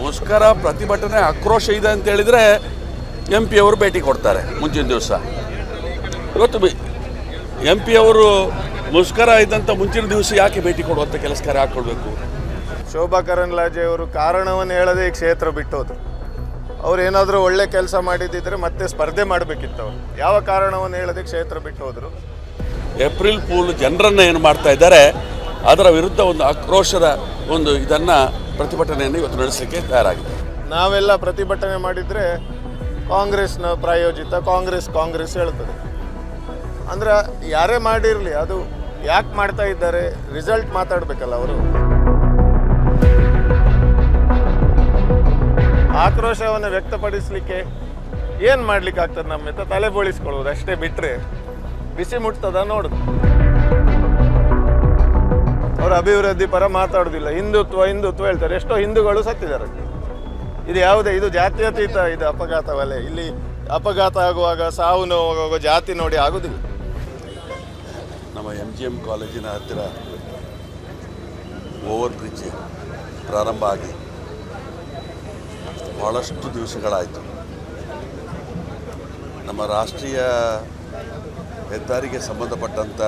ಮುಷ್ಕರ ಪ್ರತಿಭಟನೆ ಆಕ್ರೋಶ ಇದೆ ಅಂತ ಹೇಳಿದರೆ ಎಂ ಪಿ ಅವರು ಭೇಟಿ ಕೊಡ್ತಾರೆ ಮುಂಚಿನ ದಿವಸ. ಇವತ್ತು ಎಂ ಪಿ ಅವರು ಮುಷ್ಕರ ಇದ್ದಂಥ ಮುಂಚಿನ ದಿವಸ ಯಾಕೆ ಭೇಟಿ ಕೊಡುವಂಥ ಕೆಲಸ ಕಾರ್ಯ ಹಾಕ್ಕೊಳ್ಬೇಕು? ಶೋಭಾ ಕರಂದ್ಲಾಜೆ ಅವರು ಕಾರಣವನ್ನು ಹೇಳದೆ ಈ ಕ್ಷೇತ್ರ ಬಿಟ್ಟೋದ್ರು. ಅವ್ರು ಏನಾದರೂ ಒಳ್ಳೆ ಕೆಲಸ ಮಾಡಿದ್ದಿದ್ರೆ ಮತ್ತೆ ಸ್ಪರ್ಧೆ ಮಾಡಬೇಕಿತ್ತು ಅವರು ಯಾವ ಕಾರಣವನ್ನು ಹೇಳದೆ ಕ್ಷೇತ್ರ ಬಿಟ್ಟು ಹೋದರು ಏಪ್ರಿಲ್ ಫೂಲ್ ಜನರನ್ನು ಏನು ಮಾಡ್ತಾ ಇದ್ದಾರೆ ಅದರ ವಿರುದ್ಧ ಒಂದು ಆಕ್ರೋಶದ ಒಂದು ಇದನ್ನು ಪ್ರತಿಭಟನೆಯನ್ನು ಇವತ್ತು ನಡೆಸಲಿಕ್ಕೆ ತಯಾರಾಗಿದೆ. ನಾವೆಲ್ಲ ಪ್ರತಿಭಟನೆ ಮಾಡಿದರೆ ಕಾಂಗ್ರೆಸ್ನ ಪ್ರಾಯೋಜಿತ ಕಾಂಗ್ರೆಸ್ ಕಾಂಗ್ರೆಸ್ ಹೇಳ್ತದೆ. ಅಂದ್ರೆ ಯಾರೇ ಮಾಡಿರಲಿ ಅದು ಯಾಕೆ ಮಾಡ್ತಾ ಇದ್ದಾರೆ ರಿಸಲ್ಟ್ ಮಾತಾಡಬೇಕಲ್ಲ ಅವರು. ಆಕ್ರೋಶವನ್ನು ವ್ಯಕ್ತಪಡಿಸಲಿಕ್ಕೆ ಏನು ಮಾಡ್ಲಿಕ್ಕೆ ಆಗ್ತದೆ ನಮ್ಮ ತಲೆ ಬೋಳಿಸ್ಕೊಳ್ಳೋದು ಅಷ್ಟೇ ಬಿಟ್ಟರೆ ಬಿಸಿ ಮುಟ್ತದ ನೋಡುದು. ಅವರು ಅಭಿವೃದ್ಧಿ ಪರ ಮಾತಾಡೋದಿಲ್ಲ ಹಿಂದುತ್ವ ಹಿಂದುತ್ವ ಹೇಳ್ತಾರೆ. ಎಷ್ಟೋ ಹಿಂದೂಗಳು ಸತ್ತಿದ್ದಾರೆ ಇದು ಯಾವುದೇ, ಇದು ಜಾತ್ಯತೀತ, ಇದು ಅಪಘಾತವಲ್ಲ. ಇಲ್ಲಿ ಅಪಘಾತ ಆಗುವಾಗ, ಸಾವು ನೋವಾಗುವಾಗ ಜಾತಿ ನೋಡಿ ಆಗುದಿಲ್ಲ. ನಮ್ಮ ಎಂ ಜಿ ಎಂ ಕಾಲೇಜಿನ ಹತ್ತಿರ ಓವರ್ ಬ್ರಿಡ್ಜ್ ಪ್ರಾರಂಭ ಆಗಿ ಭಾಳಷ್ಟು ದಿವಸಗಳಾಯಿತು. ನಮ್ಮ ರಾಷ್ಟ್ರೀಯ ಹೆದ್ದಾರಿಗೆ ಸಂಬಂಧಪಟ್ಟಂಥ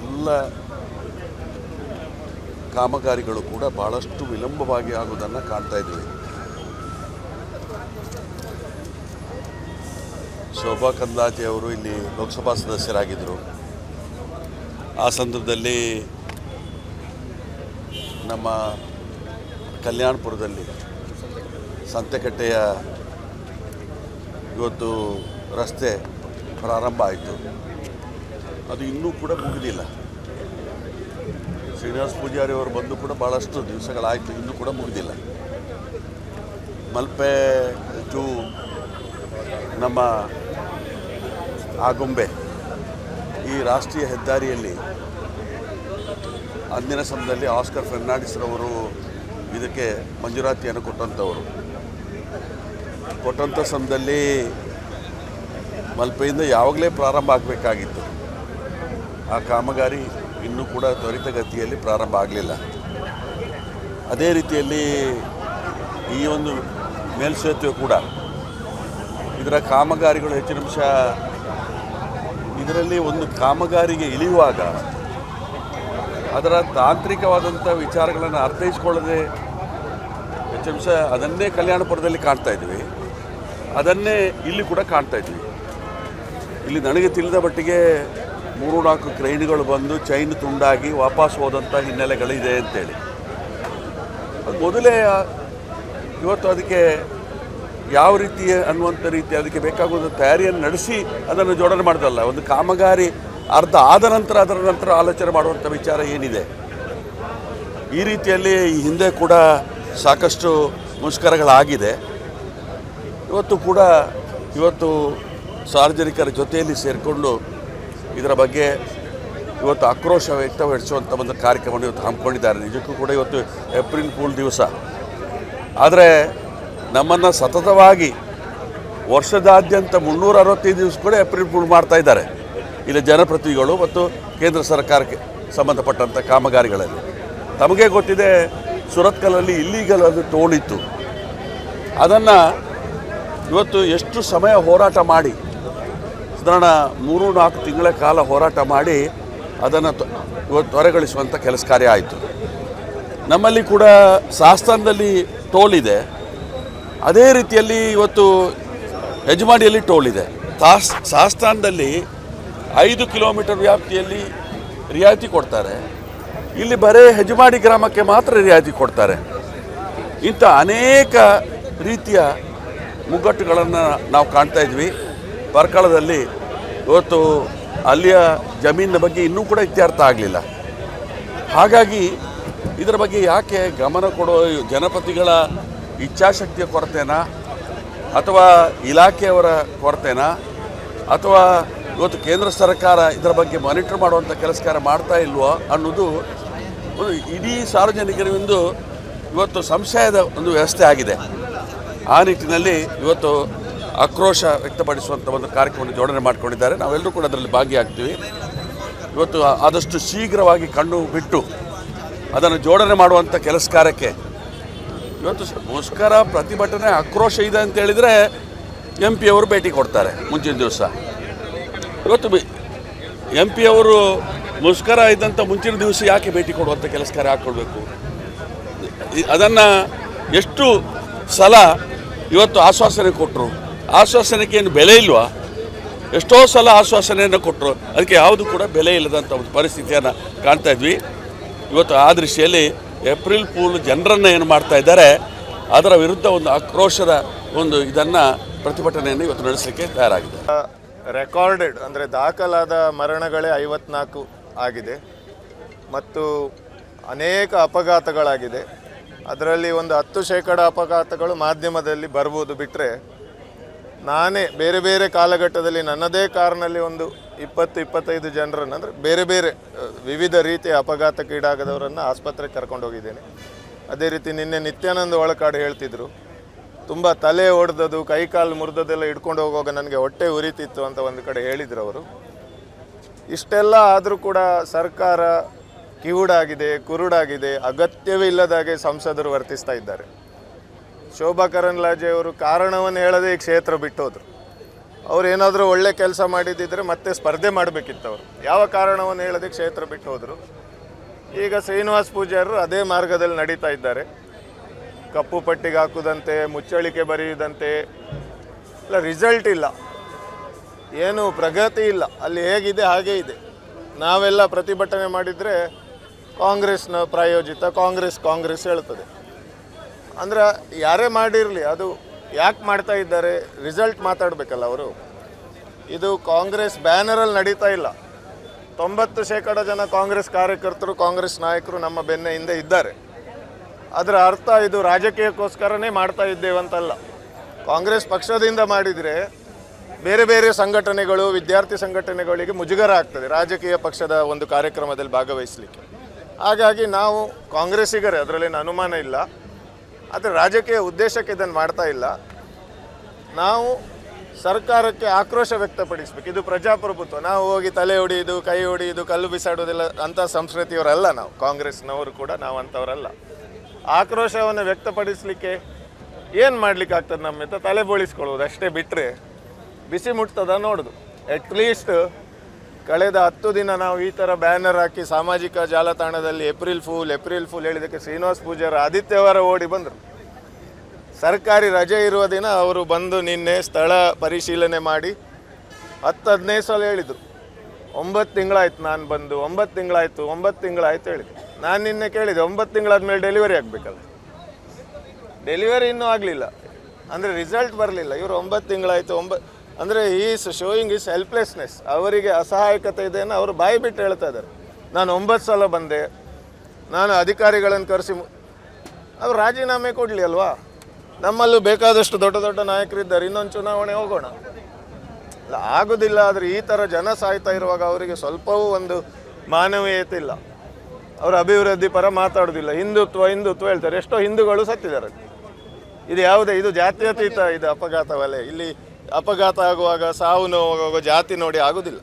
ಎಲ್ಲ ಕಾಮಗಾರಿಗಳು ಕೂಡ ಭಾಳಷ್ಟು ವಿಳಂಬವಾಗಿ ಆಗುವುದನ್ನು ಕಾಣ್ತಾ ಇದ್ದೀವಿ ಶೋಭಾ ಕಂದ್ಲಾಜೆ ಅವರು ಇಲ್ಲಿ ಲೋಕಸಭಾ ಸದಸ್ಯರಾಗಿದ್ದರು ಆ ಸಂದರ್ಭದಲ್ಲಿ ನಮ್ಮ ಕಲ್ಯಾಣಪುರದಲ್ಲಿ ಸಂತೆಕಟ್ಟೆಯ ಇವತ್ತು ರಸ್ತೆ ಪ್ರಾರಂಭ ಆಯಿತು. ಅದು ಇನ್ನೂ ಕೂಡ ಮುಗಿದಿಲ್ಲ. ಶ್ರೀನಿವಾಸ ಪೂಜಾರಿ ಅವರು ಬಂದು ಕೂಡ ಭಾಳಷ್ಟು ದಿವಸಗಳಾಯಿತು, ಇನ್ನೂ ಕೂಡ ಮುಗಿದಿಲ್ಲ. ಮಲ್ಪೆ ಟು ನಮ್ಮ ಆಗುಂಬೆ ಈ ರಾಷ್ಟ್ರೀಯ ಹೆದ್ದಾರಿಯಲ್ಲಿ ಅಂದಿನ ಸಮಯದಲ್ಲಿ ಆಸ್ಕರ್ ಫೆರ್ನಾಂಡಿಸ್ರವರು ಇದಕ್ಕೆ ಮಂಜೂರಾತಿಯನ್ನು ಕೊಟ್ಟಂಥವರು. ಕೊಟ್ಟಂಥ ಸಮಯದಲ್ಲಿ ಮಲ್ಪೆಯಿಂದ ಯಾವಾಗಲೇ ಪ್ರಾರಂಭ ಆಗಬೇಕಾಗಿತ್ತು. ಆ ಕಾಮಗಾರಿ ಇನ್ನೂ ಕೂಡ ತ್ವರಿತಗತಿಯಲ್ಲಿ ಪ್ರಾರಂಭ ಆಗಲಿಲ್ಲ. ಅದೇ ರೀತಿಯಲ್ಲಿ ಈ ಒಂದು ಮೇಲ್ಸೇತುವೆ ಕೂಡ ಇದರ ಕಾಮಗಾರಿಗಳು ಹೆಚ್ಚಿನ ಅಂಶ ಇದರಲ್ಲಿ ಒಂದು ಕಾಮಗಾರಿಗೆ ಇಳಿಯುವಾಗ ಅದರ ತಾಂತ್ರಿಕವಾದಂಥ ವಿಚಾರಗಳನ್ನು ಅರ್ಥೈಸ್ಕೊಳ್ಳದೆ ಹೆಚ್ಚಂಶ ಅದನ್ನೇ ಕಲ್ಯಾಣಪುರದಲ್ಲಿ ಕಾಣ್ತಾ ಇದ್ವಿ. ಅದನ್ನೇ ಇಲ್ಲಿ ಕೂಡ ಕಾಣ್ತಾ ಇದ್ವಿ. ಇಲ್ಲಿ ನನಗೆ ತಿಳಿದ ಮಟ್ಟಿಗೆ ಮೂರು ನಾಲ್ಕು ಕ್ರೈನ್ಗಳು ಬಂದು ಚೈನ್ ತುಂಡಾಗಿ ವಾಪಸ್ ಹೋದಂಥ ಹಿನ್ನೆಲೆಗಳಿದೆ ಅಂತೇಳಿ. ಅದು ಮೊದಲೇ ಇವತ್ತು ಅದಕ್ಕೆ ಯಾವ ರೀತಿ ಅನ್ನುವಂಥ ರೀತಿ ಅದಕ್ಕೆ ಬೇಕಾಗುವಂಥ ತಯಾರಿಯನ್ನು ನಡೆಸಿ ಅದನ್ನು ಜೋಡಣೆ ಮಾಡೋದಲ್ಲ, ಒಂದು ಕಾಮಗಾರಿ ಅರ್ಧ ಆದ ನಂತರ ಅದರ ನಂತರ ಆಲೋಚನೆ ಮಾಡುವಂಥ ವಿಚಾರ ಏನಿದೆ? ಈ ರೀತಿಯಲ್ಲಿ ಈ ಹಿಂದೆ ಕೂಡ ಸಾಕಷ್ಟು ಮುಷ್ಕರಗಳಾಗಿದೆ. ಇವತ್ತು ಕೂಡ, ಇವತ್ತು ಸಾರ್ವಜನಿಕರ ಜೊತೆಯಲ್ಲಿ ಸೇರಿಕೊಂಡು ಇದರ ಬಗ್ಗೆ ಇವತ್ತು ಆಕ್ರೋಶ ವ್ಯಕ್ತಪಡಿಸುವಂಥ ಒಂದು ಕಾರ್ಯಕ್ರಮವನ್ನು ಇವತ್ತು ಹಮ್ಮಿಕೊಂಡಿದ್ದಾರೆ. ನಿಜಕ್ಕೂ ಕೂಡ ಇವತ್ತು ಏಪ್ರಿಲ್ ಫೂಲ್ ದಿವಸ. ಆದರೆ ನಮ್ಮನ್ನು ಸತತವಾಗಿ ವರ್ಷದಾದ್ಯಂತ ಮುನ್ನೂರ ಅರವತ್ತೈದು ದಿವಸ ಕೂಡ ಏಪ್ರಿಲ್ ಫೂಲ್ ಮಾಡ್ತಾ ಇದ್ದಾರೆ. ಇಲ್ಲಿ ಜನಪ್ರತಿನಿಧಿಗಳು ಮತ್ತು ಕೇಂದ್ರ ಸರ್ಕಾರಕ್ಕೆ ಸಂಬಂಧಪಟ್ಟಂಥ ಕಾಮಗಾರಿಗಳಲ್ಲಿ. ತಮಗೆ ಗೊತ್ತಿದೆ, ಸುರತ್ಕಲಲ್ಲಿ ಇಲ್ಲಿಗಲ್ ಅದು ಟೋಲ್ ಅದನ್ನು ಇವತ್ತು ಎಷ್ಟು ಸಮಯ ಹೋರಾಟ ಮಾಡಿ ಸಾಧಾರಣ ಮೂರು ನಾಲ್ಕು ತಿಂಗಳ ಕಾಲ ಹೋರಾಟ ಮಾಡಿ ಅದನ್ನು ತ್ವ- ತ್ವರೆಗೊಳಿಸುವಂಥ ಕೆಲಸ ಕಾರ್ಯ ಆಯಿತು. ನಮ್ಮಲ್ಲಿ ಕೂಡ ಸಾಸ್ತಾನದಲ್ಲಿ ಟೋಲ್ ಇದೆ ಅದೇ ರೀತಿಯಲ್ಲಿ ಇವತ್ತು ಯಜಮಾಡಿಯಲ್ಲಿ ಟೋಲ್ ಇದೆ ತಾಸ್ ಸಾಸ್ತಾನದಲ್ಲಿ ಐದು ಕಿಲೋಮೀಟರ್ ವ್ಯಾಪ್ತಿಯಲ್ಲಿ ರಿಯಾಯಿತಿ ಕೊಡ್ತಾರೆ. ಇಲ್ಲಿ ಬರೇ ಹೆಜಮಾಡಿ ಗ್ರಾಮಕ್ಕೆ ಮಾತ್ರ ರಿಯಾಯಿತಿ ಕೊಡ್ತಾರೆ. ಇಂಥ ಅನೇಕ ರೀತಿಯ ಮುಗ್ಗಟ್ಟುಗಳನ್ನು ನಾವು ಕಾಣ್ತಾ ಇದ್ವಿ. ಪರ್ಕಳದಲ್ಲಿ ಇವತ್ತು ಅಲ್ಲಿಯ ಜಮೀನಿನ ಬಗ್ಗೆ ಇನ್ನೂ ಕೂಡ ಇತ್ಯರ್ಥ ಆಗಲಿಲ್ಲ. ಹಾಗಾಗಿ ಇದರ ಬಗ್ಗೆ ಯಾಕೆ ಗಮನ ಕೊಡೋ ಜನಪತಿಗಳ ಇಚ್ಛಾಶಕ್ತಿಯ ಕೊರತೆನಾ? ಅಥವಾ ಇಲಾಖೆಯವರ ಕೊರತೆನಾ? ಅಥವಾ ಇವತ್ತು ಕೇಂದ್ರ ಸರ್ಕಾರ ಇದರ ಬಗ್ಗೆ ಮಾನಿಟರ್ ಮಾಡುವಂಥ ಕೆಲಸ ಕಾರ್ಯ ಮಾಡ್ತಾ ಇಲ್ವೋ ಅನ್ನೋದು ಇಡೀ ಸಾರ್ವಜನಿಕರಿಂದು ಇವತ್ತು ಸಂಶಯದ ಒಂದು ವ್ಯವಸ್ಥೆ ಆಗಿದೆ. ಆ ನಿಟ್ಟಿನಲ್ಲಿ ಇವತ್ತು ಆಕ್ರೋಶ ವ್ಯಕ್ತಪಡಿಸುವಂಥ ಒಂದು ಕಾರ್ಯಕ್ರಮವನ್ನು ಜೋಡಣೆ ಮಾಡಿಕೊಂಡಿದ್ದಾರೆ. ನಾವೆಲ್ಲರೂ ಕೂಡ ಅದರಲ್ಲಿ ಭಾಗಿಯಾಗ್ತೀವಿ. ಇವತ್ತು ಆದಷ್ಟು ಶೀಘ್ರವಾಗಿ ಕಣ್ಣು ಬಿಟ್ಟು ಅದನ್ನು ಜೋಡಣೆ ಮಾಡುವಂಥ ಕೆಲಸ ಕಾರ್ಯಕ್ಕೆ ಇವತ್ತು ಮುಷ್ಕರ ಪ್ರತಿಭಟನೆ ಆಕ್ರೋಶ ಇದೆ ಅಂತ ಹೇಳಿದರೆ ಎಂ ಪಿ ಅವರು ಭೇಟಿ ಕೊಡ್ತಾರೆ ಮುಂಚಿನ ದಿವಸ. ಇವತ್ತು ಎಂ ಪಿ ಅವರು ಮುಷ್ಕರ ಇದ್ದಂಥ ಮುಂಚಿನ ದಿವಸ ಯಾಕೆ ಭೇಟಿ ಕೊಡುವಂಥ ಕೆಲಸ ಕಾರ್ಯ ಹಾಕ್ಕೊಳ್ಬೇಕು ಅದನ್ನು ಎಷ್ಟು ಸಲ ಇವತ್ತು ಆಶ್ವಾಸನೆ ಕೊಟ್ಟರು ಆಶ್ವಾಸನೆಗೆ ಏನು ಬೆಲೆ ಇಲ್ವಾ? ಎಷ್ಟೋ ಸಲ ಆಶ್ವಾಸನೆಯನ್ನು ಕೊಟ್ಟರು ಅದಕ್ಕೆ ಯಾವುದು ಕೂಡ ಬೆಲೆ ಇಲ್ಲದಂಥ ಒಂದು ಪರಿಸ್ಥಿತಿಯನ್ನು ಕಾಣ್ತಾ ಇದ್ವಿ. ಇವತ್ತು ಆ ದೃಷ್ಟಿಯಲ್ಲಿ ಏಪ್ರಿಲ್ ಪೂಲ್ ಜನರನ್ನು ಏನು ಮಾಡ್ತಾ ಇದ್ದಾರೆ, ಅದರ ವಿರುದ್ಧ ಒಂದು ಆಕ್ರೋಶದ ಒಂದು ಇದನ್ನು ಪ್ರತಿಭಟನೆಯನ್ನು ಇವತ್ತು ನಡೆಸಲಿಕ್ಕೆ ತಯಾರಾಗಿದೆ. ರೆಕಾರ್ಡೆಡ್ ಅಂದರೆ ದಾಖಲಾದ ಮರಣಗಳೇ ಐವತ್ನಾಲ್ಕು ಆಗಿದೆ. ಮತ್ತು ಅನೇಕ ಅಪಘಾತಗಳಾಗಿದೆ. ಅದರಲ್ಲಿ ಒಂದು ಹತ್ತು ಶೇಕಡ ಅಪಘಾತಗಳು ಮಾಧ್ಯಮದಲ್ಲಿ ಬರ್ಬೋದು ಬಿಟ್ಟರೆ ನಾನೇ ಬೇರೆ ಬೇರೆ ಕಾಲಘಟ್ಟದಲ್ಲಿ ನನ್ನದೇ ಕಾರ್ನಲ್ಲಿ ಒಂದು ಇಪ್ಪತ್ತು, ಇಪ್ಪತ್ತೈದು ಜನರನ್ನು, ಅಂದರೆ ಬೇರೆ ಬೇರೆ ವಿವಿಧ ರೀತಿಯ ಅಪಘಾತಕ್ಕೀಡಾಗದವರನ್ನು ಆಸ್ಪತ್ರೆಗೆ ಕರ್ಕೊಂಡು ಹೋಗಿದ್ದೇನೆ. ಅದೇ ರೀತಿ ನಿನ್ನೆ ನಿತ್ಯಾನಂದ ಒಳಕಾಡು ಹೇಳ್ತಿದ್ರು, ತುಂಬ ತಲೆ ಒಡೆದದು ಕೈ ಕಾಲು ಮುರಿದದೆಲ್ಲ ಹಿಡ್ಕೊಂಡು ಹೋಗುವಾಗ ನನಗೆ ಹೊಟ್ಟೆ ಉರಿತಿತ್ತು ಅಂತ ಒಂದು ಕಡೆ ಹೇಳಿದರು ಅವರು. ಇಷ್ಟೆಲ್ಲ ಆದರೂ ಕೂಡ ಸರ್ಕಾರ ಕಿವುಡಾಗಿದೆ, ಕುರುಡಾಗಿದೆ, ಅಗತ್ಯವೇ ಇಲ್ಲದಾಗೆ ಸಂಸದರು ವರ್ತಿಸ್ತಾ ಇದ್ದಾರೆ. ಶೋಭಾ ಕರಂದ್ಲಾಜೆ ಅವರು ಕಾರಣವನ್ನು ಹೇಳದೆ ಈ ಕ್ಷೇತ್ರ ಬಿಟ್ಟೋದ್ರು. ಅವ್ರು ಏನಾದರೂ ಒಳ್ಳೆ ಕೆಲಸ ಮಾಡಿದ್ದಿದ್ರೆ ಮತ್ತೆ ಸ್ಪರ್ಧೆ ಮಾಡಬೇಕಿತ್ತು ಅವರು ಯಾವ ಕಾರಣವನ್ನು ಹೇಳದೆ ಕ್ಷೇತ್ರ ಬಿಟ್ಟು ಹೋದರು ಈಗ ಶ್ರೀನಿವಾಸ್ ಪೂಜಾರರು ಅದೇ ಮಾರ್ಗದಲ್ಲಿ ನಡೀತಾ ಇದ್ದಾರೆ. ಕಪ್ಪು ಪಟ್ಟಿಗೆ ಹಾಕುದಂತೆ, ಮುಚ್ಚಳಿಕೆ ಬರೆಯುವುದಂತೆ ಇಲ್ಲ ರಿಸಲ್ಟ್ ಇಲ್ಲ. ಏನು ಪ್ರಗತಿ ಇಲ್ಲ. ಅಲ್ಲಿ ಹೇಗಿದೆ, ಹಾಗೇ ಇದೆ. ನಾವೆಲ್ಲ ಪ್ರತಿಭಟನೆ ಮಾಡಿದರೆ ಕಾಂಗ್ರೆಸ್ನ ಪ್ರಾಯೋಜಿತ ಕಾಂಗ್ರೆಸ್ ಕಾಂಗ್ರೆಸ್ ಹೇಳ್ತದೆ. ಅಂದರೆ ಯಾರೇ ಮಾಡಿರಲಿ, ಅದು ಯಾಕೆ ಮಾಡ್ತಾ ಇದ್ದಾರೆ ರಿಸಲ್ಟ್ ಮಾತಾಡಬೇಕಲ್ಲ ಅವರು. ಇದು ಕಾಂಗ್ರೆಸ್ ಬ್ಯಾನರಲ್ಲಿ ನಡೀತಾ ಇಲ್ಲ. ತೊಂಬತ್ತು ಶೇಕಡ ಜನ ಕಾಂಗ್ರೆಸ್ ಕಾರ್ಯಕರ್ತರು, ಕಾಂಗ್ರೆಸ್ ನಾಯಕರು ನಮ್ಮ ಬೆನ್ನ ಹಿಂದೆ ಇದ್ದಾರೆ. ಅದರ ಅರ್ಥ ಇದು ರಾಜಕೀಯಕ್ಕೋಸ್ಕರನೇ ಮಾಡ್ತಾ ಇದ್ದೇವೆ ಅಂತಲ್ಲ. ಕಾಂಗ್ರೆಸ್ ಪಕ್ಷದಿಂದ ಮಾಡಿದರೆ ಬೇರೆ ಬೇರೆ ಸಂಘಟನೆಗಳು, ವಿದ್ಯಾರ್ಥಿ ಸಂಘಟನೆಗಳಿಗೆ ಮುಜುಗರ ಆಗ್ತದೆ ರಾಜಕೀಯ ಪಕ್ಷದ ಒಂದು ಕಾರ್ಯಕ್ರಮದಲ್ಲಿ ಭಾಗವಹಿಸಲಿಕ್ಕೆ. ಹಾಗಾಗಿ ನಾವು ಕಾಂಗ್ರೆಸ್ಸಿಗರೇ ಅದರಲ್ಲೇನು ಅನುಮಾನ ಇಲ್ಲ. ಆದರೆ ರಾಜಕೀಯ ಉದ್ದೇಶಕ್ಕೆ ಇದನ್ನು ಮಾಡ್ತಾ ಇಲ್ಲ. ನಾವು ಸರ್ಕಾರಕ್ಕೆ ಆಕ್ರೋಶ ವ್ಯಕ್ತಪಡಿಸ್ಬೇಕು. ಇದು ಪ್ರಜಾಪ್ರಭುತ್ವ. ನಾವು ಹೋಗಿ ತಲೆ ಹೊಡೆಯೋದು ಕೈ ಹೊಡೆಯೋದು ಕಲ್ಲು ಬಿಸಾಡೋದೆಲ್ಲ ಅಂಥ ಸಂಸ್ಕೃತಿಯವರಲ್ಲ ನಾವು. ಕಾಂಗ್ರೆಸ್ನವರು ಕೂಡ ನಾವು ಅಂಥವರಲ್ಲ ಆಕ್ರೋಶವನ್ನು ವ್ಯಕ್ತಪಡಿಸಲಿಕ್ಕೆ ಏನು ಮಾಡಲಿಕ್ಕೆ ಆಗ್ತದೆ ನಮ್ಮ ತಲೆ ಬೋಳಿಸ್ಕೊಳ್ಳೋದು ಅಷ್ಟೇ ಬಿಟ್ಟರೆ ಬಿಸಿ ಮುಟ್ತದ ನೋಡೋದು. ಅಟ್ಲೀಸ್ಟ್ ಕಳೆದ ಹತ್ತು ದಿನ ನಾವು ಈ ಥರ ಬ್ಯಾನರ್ ಹಾಕಿ ಸಾಮಾಜಿಕ ಜಾಲತಾಣದಲ್ಲಿ ಏಪ್ರಿಲ್ ಫೂಲ್ ಏಪ್ರಿಲ್ ಫೂಲ್ ಹೇಳಿದ್ದಕ್ಕೆ ಶ್ರೀನಿವಾಸ್ ಪೂಜಾರ ಆದಿತ್ಯವಾರ ಓಡಿ ಬಂದರು. ಸರ್ಕಾರಿ ರಜೆ ಇರುವ ದಿನ ಅವರು ಬಂದು ನಿನ್ನೆ ಸ್ಥಳ ಪರಿಶೀಲನೆ ಮಾಡಿ ಹತ್ತು ಹದಿನೈದು ಸಲ ಹೇಳಿದರು. ಒಂಬತ್ತು ತಿಂಗಳಾಯ್ತು ನಾನು ಬಂದು, ಒಂಬತ್ತು ತಿಂಗಳಾಯಿತು, ಒಂಬತ್ತು ತಿಂಗಳಾಯ್ತು ಹೇಳಿದೆ. ನಾನು ನಿನ್ನೆ ಕೇಳಿದೆ, ಒಂಬತ್ತು ತಿಂಗಳಾದ್ಮೇಲೆ ಡೆಲಿವರಿ ಆಗಬೇಕಲ್ಲ. ಡೆಲಿವರಿ ಇನ್ನೂ ಆಗಲಿಲ್ಲ. ಅಂದರೆ ರಿಸಲ್ಟ್ ಬರಲಿಲ್ಲ. ಇವರು ಒಂಬತ್ತು ತಿಂಗಳಾಯಿತು, ಒಂಬ ಅಂದರೆ ಈಸ್ ಶೋಯಿಂಗ್ ಇಸ್ ಹೆಲ್ಪ್ಲೆಸ್ನೆಸ್ ಅವರಿಗೆ ಅಸಹಾಯಕತೆ ಇದೆ ಅನ್ನೋ ಅವರು ಬಾಯಿ ಬಿಟ್ಟು ಹೇಳ್ತಾ ಇದ್ದಾರೆ. ನಾನು ಒಂಬತ್ತು ಸಲ ಬಂದೆ. ನಾನು ಅಧಿಕಾರಿಗಳನ್ನು ಕರೆಸಿ ಅವ್ರು ರಾಜೀನಾಮೆ ಕೊಡಲಿ ಅಲ್ವಾ? ನಮ್ಮಲ್ಲೂ ಬೇಕಾದಷ್ಟು ದೊಡ್ಡ ದೊಡ್ಡ ನಾಯಕರಿದ್ದಾರೆ. ಇನ್ನೊಂದು ಚುನಾವಣೆ ಹೋಗೋಣ. ಆಗೋದಿಲ್ಲ, ಆದರೆ ಈ ಥರ ಜನ ಸಾಯ್ತಾ ಇರುವಾಗ ಅವರಿಗೆ ಸ್ವಲ್ಪವೂ ಒಂದು ಮಾನವೀಯತೆ ಇಲ್ಲ. ಅವರು ಅಭಿವೃದ್ಧಿ ಪರ ಮಾತಾಡೋದಿಲ್ಲ. ಹಿಂದುತ್ವ ಹಿಂದುತ್ವ ಹೇಳ್ತಾರೆ. ಎಷ್ಟೋ ಹಿಂದೂಗಳು ಸತ್ತಿದ್ದಾರೆ. ಇದು ಯಾವುದೇ, ಇದು ಜಾತ್ಯತೀತ, ಇದು ಅಪಘಾತವಲ್ಲ ಇಲ್ಲಿ ಅಪಘಾತ ಆಗುವಾಗ ಸಾವು ನೋವು ಆಗುವಾಗ ಜಾತಿ ನೋಡಿ ಆಗೋದಿಲ್ಲ.